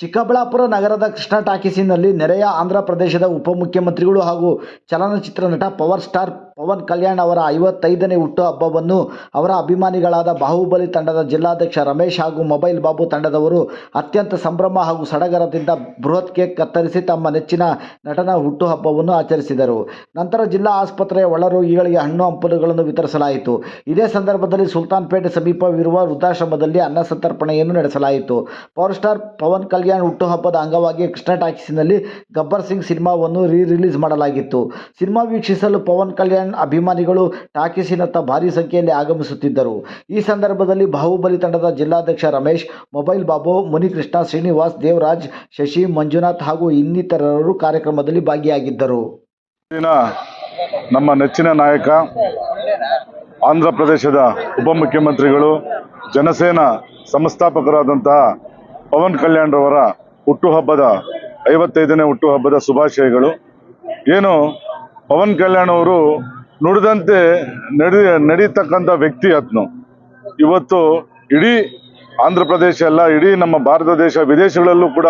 ಚಿಕ್ಕಬಳ್ಳಾಪುರ ನಗರದ ಕೃಷ್ಣ ಟಾಕೀಸಿನಲ್ಲಿ ನೆರೆಯ ಆಂಧ್ರ ಪ್ರದೇಶದ ಉಪಮುಖ್ಯಮಂತ್ರಿಗಳು ಹಾಗೂ ಚಲನಚಿತ್ರ ನಟ ಪವರ್ ಸ್ಟಾರ್ ಪವನ್ ಕಲ್ಯಾಣ್ ಅವರ ಐವತ್ತೈದನೇ ಹುಟ್ಟುಹಬ್ಬವನ್ನು ಅವರ ಅಭಿಮಾನಿಗಳಾದ ಬಾಹುಬಲಿ ತಂಡದ ಜಿಲ್ಲಾಧ್ಯಕ್ಷ ರಮೇಶ್ ಹಾಗೂ ಮೊಬೈಲ್ ಬಾಬು ತಂಡದವರು ಅತ್ಯಂತ ಸಂಭ್ರಮ ಹಾಗೂ ಸಡಗರದಿಂದ ಬೃಹತ್ ಕೇಕ್ ಕತ್ತರಿಸಿ ತಮ್ಮ ನೆಚ್ಚಿನ ನಟನ ಹುಟ್ಟುಹಬ್ಬವನ್ನು ಆಚರಿಸಿದರು. ನಂತರ ಜಿಲ್ಲಾ ಆಸ್ಪತ್ರೆಯ ಒಳರೋಗಿಗಳಿಗೆ ಹಣ್ಣು ಹಂಪಲುಗಳನ್ನು ವಿತರಿಸಲಾಯಿತು. ಇದೇ ಸಂದರ್ಭದಲ್ಲಿ ಸುಲ್ತಾನ್ಪೇಟೆ ಸಮೀಪವಿರುವ ವೃದ್ಧಾಶ್ರಮದಲ್ಲಿ ಅನ್ನ ಸಂತರ್ಪಣೆಯನ್ನು ನಡೆಸಲಾಯಿತು. ಪವರ್ ಸ್ಟಾರ್ ಪವನ್ ಕಲ್ಯಾಣ್ ಹುಟ್ಟುಹಬ್ಬದ ಅಂಗವಾಗಿ ಎಕ್ಸ್ಟ್ರಾ ಟಾಕೀಸಿನಲ್ಲಿ ಗಬ್ಬರ್ ಸಿಂಗ್ ಸಿನಿಮಾವನ್ನು ರೀ ರಿಲೀಸ್ ಮಾಡಲಾಗಿತ್ತು. ಸಿನಿಮಾ ವೀಕ್ಷಿಸಲು ಪವನ್ ಕಲ್ಯಾಣ್ ಅಭಿಮಾನಿಗಳು ಟಾಕೀಸಿನತ್ತ ಭಾರೀ ಸಂಖ್ಯೆಯಲ್ಲಿ ಆಗಮಿಸುತ್ತಿದ್ದರು. ಈ ಸಂದರ್ಭದಲ್ಲಿ ಬಾಹುಬಲಿ ತಂಡದ ಜಿಲ್ಲಾಧ್ಯಕ್ಷ ರಮೇಶ್, ಮೊಬೈಲ್ ಬಾಬು, ಮುನಿಕೃಷ್ಣ ಶ್ರೀನಿವಾಸ್, ದೇವರಾಜ್, ಶಶಿ, ಮಂಜುನಾಥ್ ಹಾಗೂ ಇನ್ನಿತರರು ಕಾರ್ಯಕ್ರಮದಲ್ಲಿ ಭಾಗಿಯಾಗಿದ್ದರು. ನಮ್ಮ ನೆಚ್ಚಿನ ನಾಯಕ, ಆಂಧ್ರ ಪ್ರದೇಶದ ಉಪಮುಖ್ಯಮಂತ್ರಿಗಳು, ಜನಸೇನಾ ಸಂಸ್ಥಾಪಕರಾದಂತಹ ಪವನ್ ಕಲ್ಯಾಣ್ರವರ ಹುಟ್ಟುಹಬ್ಬದ, ಐವತ್ತೈದನೇ ಹುಟ್ಟುಹಬ್ಬದ ಶುಭಾಶಯಗಳು. ಏನು, ಪವನ್ ಕಲ್ಯಾಣ್ ಅವರು ನುಡಿದಂತೆ ನಡಿ ನಡೀತಕ್ಕಂಥ ವ್ಯಕ್ತಿ ಅದ್ನು. ಇವತ್ತು ಇಡೀ ಆಂಧ್ರ ಪ್ರದೇಶ ಅಲ್ಲ, ಇಡೀ ನಮ್ಮ ಭಾರತ ದೇಶ, ವಿದೇಶಗಳಲ್ಲೂ ಕೂಡ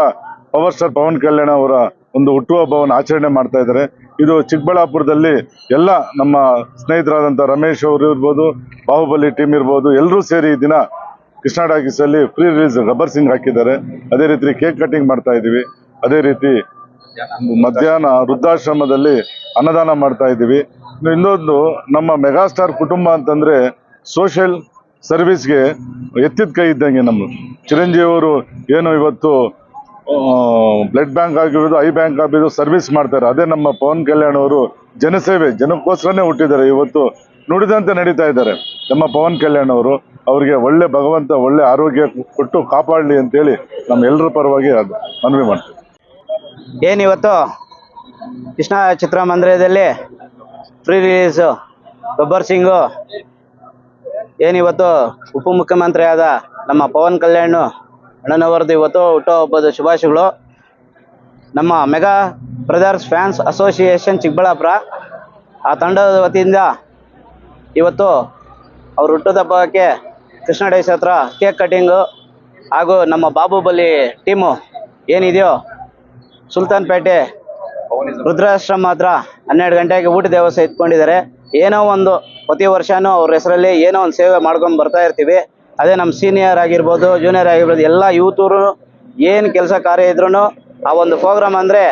ಪವರ್ ಸ್ಟಾರ್ ಪವನ್ ಕಲ್ಯಾಣ್ ಅವರ ಒಂದು ಹುಟ್ಟುಹಬ್ಬವನ್ನು ಆಚರಣೆ ಮಾಡ್ತಾ ಇದ್ದಾರೆ. ಇದು ಚಿಕ್ಕಬಳ್ಳಾಪುರದಲ್ಲಿ ಎಲ್ಲ ನಮ್ಮ ಸ್ನೇಹಿತರಾದಂಥ ರಮೇಶ್ ಅವರು ಇರ್ಬೋದು, ಬಾಹುಬಲಿ ಟೀಮ್ ಇರ್ಬೋದು, ಎಲ್ಲರೂ ಸೇರಿ ಈ ದಿನ ಕೃಷ್ಣ ಟಾಕೀಸಲ್ಲಿ ಫ್ರೀ ರಿಲೀಸ್ ರಬ್ಬರ್ ಸಿಂಗ್ ಹಾಕಿದ್ದಾರೆ. ಅದೇ ರೀತಿ ಕೇಕ್ ಕಟಿಂಗ್ ಮಾಡ್ತಾ ಇದೀವಿ ಅದೇ ರೀತಿ ಮಧ್ಯಾಹ್ನ ವೃದ್ಧಾಶ್ರಮದಲ್ಲಿ ಅನ್ನದಾನ ಮಾಡ್ತಾ ಇದ್ದೀವಿ. ಇನ್ನೊಂದು ನಮ್ಮ ಮೆಗಾಸ್ಟಾರ್ ಕುಟುಂಬ ಅಂತಂದ್ರೆ ಸೋಷಿಯಲ್ ಸರ್ವಿಸ್ಗೆ ಎತ್ತಿದ ಕೈ ಇದ್ದಂಗೆ ನಮ್ಮ ಚಿರಂಜೀವಿ ಅವರು ಏನು ಇವತ್ತು ಬ್ಲಡ್ ಬ್ಯಾಂಕ್ ಆಗಿರೋದು ಐ ಬ್ಯಾಂಕ್ ಆಗಿರೋದು ಸರ್ವಿಸ್ ಮಾಡ್ತಾರೆ. ಅದೇ ನಮ್ಮ ಪವನ್ ಕಲ್ಯಾಣ್ ಅವರು ಜನಸೇವೆ, ಜನಕ್ಕೋಸ್ಕರನೇ ಹುಟ್ಟಿದ್ದಾರೆ. ಇವತ್ತು ನುಡಿದಂತೆ ನಡೀತಾ ಇದ್ದಾರೆ. ನಮ್ಮ ಪವನ್ ಕಲ್ಯಾಣ್ ಅವರು ಅವರಿಗೆ ಒಳ್ಳೆ ಭಗವಂತ, ಒಳ್ಳೆ ಆರೋಗ್ಯ ಕೊಟ್ಟು ಕಾಪಾಡಲಿ ಅಂತೇಳಿ ನಮ್ಮ ಎಲ್ಲರ ಪರವಾಗಿ ಅದು ಮನವಿ ಮಾಡ್ತೀವಿ. ಏನಿವತ್ತು ಕೃಷ್ಣ ಚಿತ್ರಮಂದಿರದಲ್ಲಿ ಫ್ರೀ ರಿಲೀಸು, ಗಬ್ಬರ್ ಸಿಂಗು. ಏನಿವತ್ತು ಉಪಮುಖ್ಯಮಂತ್ರಿ ಆದ ನಮ್ಮ ಪವನ್ ಕಲ್ಯಾಣ್ ಅಣ್ಣನವರದ್ದು ಇವತ್ತು ಹುಟ್ಟುಹಬ್ಬದ ಶುಭಾಶಯಗಳು. ನಮ್ಮ mega brothers fans association Chikkaballapur, ಆ ತಂಡದ ವತಿಯಿಂದ ಇವತ್ತು ಅವ್ರ ಹುಟ್ಟುಹಬ್ಬಕ್ಕೆ ಕೃಷ್ಣ ಡೈಸ್ ಹತ್ರ ಕೇಕ್ ಕಟಿಂಗು ಹಾಗೂ ನಮ್ಮ ಬಾಹುಬಲಿ ಟೀಮು ಏನಿದೆಯೋ ಸುಲ್ತಾನ್ಪೇಟೆ ರುದ್ರಾಶ್ರಮ ಹತ್ರ ಹನ್ನೆರಡು ಗಂಟೆಗೆ ಊಟ ವ್ಯವಸ್ಥೆ ಇಟ್ಕೊಂಡಿದ್ದಾರೆ. ಏನೋ ಒಂದು ಪ್ರತಿ ವರ್ಷನೂ ಅವ್ರ ಹೆಸರಲ್ಲಿ ಏನೋ ಒಂದು ಸೇವೆ ಮಾಡ್ಕೊಂಡು ಬರ್ತಾ ಇರ್ತೀವಿ. ಅದೇ ನಮ್ಮ ಸೀನಿಯರ್ ಆಗಿರ್ಬೋದು ಜೂನಿಯರ್ ಆಗಿರ್ಬೋದು, ಎಲ್ಲ ಯೂತರು ಏನು ಕೆಲಸ ಕಾರ್ಯ ಇದ್ರೂ ಆ ಒಂದು ಪ್ರೋಗ್ರಾಮ್ ಅಂದರೆ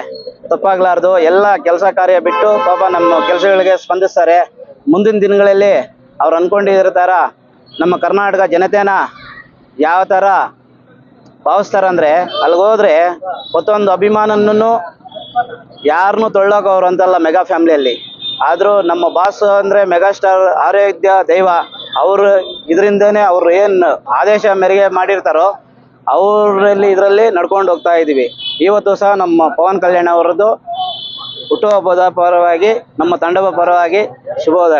ತಪ್ಪಾಗ್ಲಾರ್ದು. ಎಲ್ಲ ಕೆಲಸ ಕಾರ್ಯ ಬಿಟ್ಟು ಪಾಪ ನಮ್ಮ ಕೆಲಸಗಳಿಗೆ ಸ್ಪಂದಿಸ್ತಾರೆ. ಮುಂದಿನ ದಿನಗಳಲ್ಲಿ ಅವ್ರು ಅನ್ಕೊಂಡಿರ್ತಾರ ನಮ್ಮ ಕರ್ನಾಟಕ ಜನತೆನ ಯಾವ ಥರ ಭಾವಿಸ್ತಾರ ಅಂದ್ರೆ ಅಲ್ಲಿಗೆ ಹೋದ್ರೆ ಮತ್ತೊಂದು ಅಭಿಮಾನನೂ ಯಾರನ್ನೂ ಅವ್ರು ಅಂತಲ್ಲ ಮೆಗಾ ಫ್ಯಾಮಿಲಿಯಲ್ಲಿ. ಆದರೂ ನಮ್ಮ ಬಾಸ್ ಅಂದ್ರೆ ಮೆಗಾ ಸ್ಟಾರ್ ಆರೋಗ್ಯ ದೈವ, ಅವರು ಇದರಿಂದನೇ ಅವ್ರು ಏನು ಆದೇಶ ಮೇರೆಗೆ ಮಾಡಿರ್ತಾರೋ ಅವರಲ್ಲಿ ಇದರಲ್ಲಿ ನಡ್ಕೊಂಡು ಹೋಗ್ತಾ ಇದ್ದೀವಿ ಇವತ್ತು ಸಹ ನಮ್ಮ ಪವನ್ ಕಲ್ಯಾಣ್ ಅವರದ್ದು ಹುಟ್ಟುಹಬ್ಬದ ಪರವಾಗಿ, ನಮ್ಮ ತಂಡದ ಪರವಾಗಿ ಶುಭವಾದ